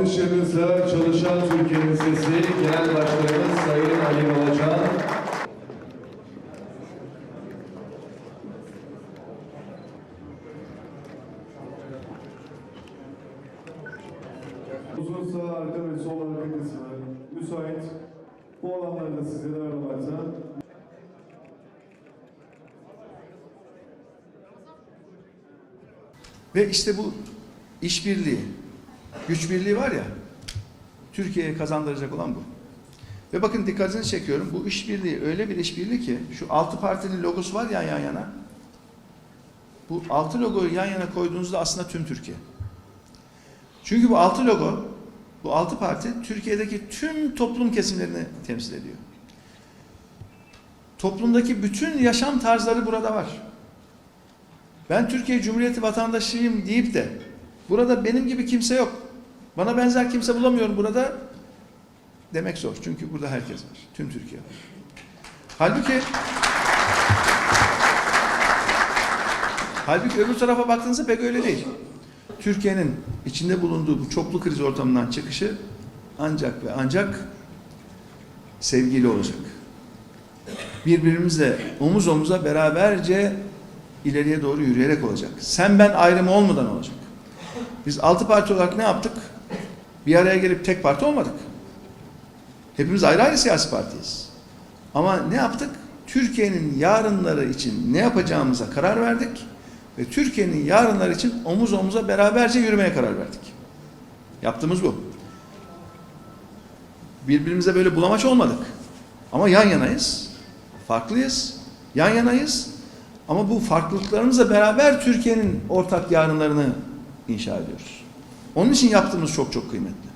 Dışımızda çalışan Türkiye'nin sesi Genel Başkanımız Sayın Ali Babacan. Uzun sağ arka ve sol arka kısmı müsait. Bu alanlarda sizlere aramakta. Ve işte bu işbirliği, güç birliği var ya, Türkiye'ye kazandıracak olan bu. Ve bakın dikkatini çekiyorum, bu işbirliği öyle bir işbirliği ki, şu altı partinin logosu var ya yan yana, bu altı logoyu yan yana koyduğunuzda aslında tüm Türkiye. Çünkü bu altı logo, bu altı parti Türkiye'deki tüm toplum kesimlerini temsil ediyor. Toplumdaki bütün yaşam tarzları burada var. Ben Türkiye Cumhuriyeti vatandaşıyım deyip de burada benim gibi kimse yok. Bana benzer kimse bulamıyorum burada demek zor. Çünkü burada herkes var. Tüm Türkiye var. Halbuki Halbuki öbür tarafa baktığınızda pek öyle değil. Türkiye'nin içinde bulunduğu bu çoklu kriz ortamından çıkışı ancak ve ancak sevgiyle olacak. Birbirimizle omuz omuza beraberce ileriye doğru yürüyerek olacak. Sen ben ayrımı olmadan olacak. Biz altı parti olarak ne yaptık? Bir araya gelip tek parti olmadık. Hepimiz ayrı ayrı siyasi partiyiz. Ama ne yaptık? Türkiye'nin yarınları için ne yapacağımıza karar verdik ve Türkiye'nin yarınları için omuz omuza beraberce yürümeye karar verdik. Yaptığımız bu. Birbirimize böyle bulamaç olmadık. Ama yan yanayız. Farklıyız. Yan yanayız. Ama bu farklılıklarımızla beraber Türkiye'nin ortak yarınlarını inşa ediyoruz. Onun için yaptığımız çok çok kıymetli.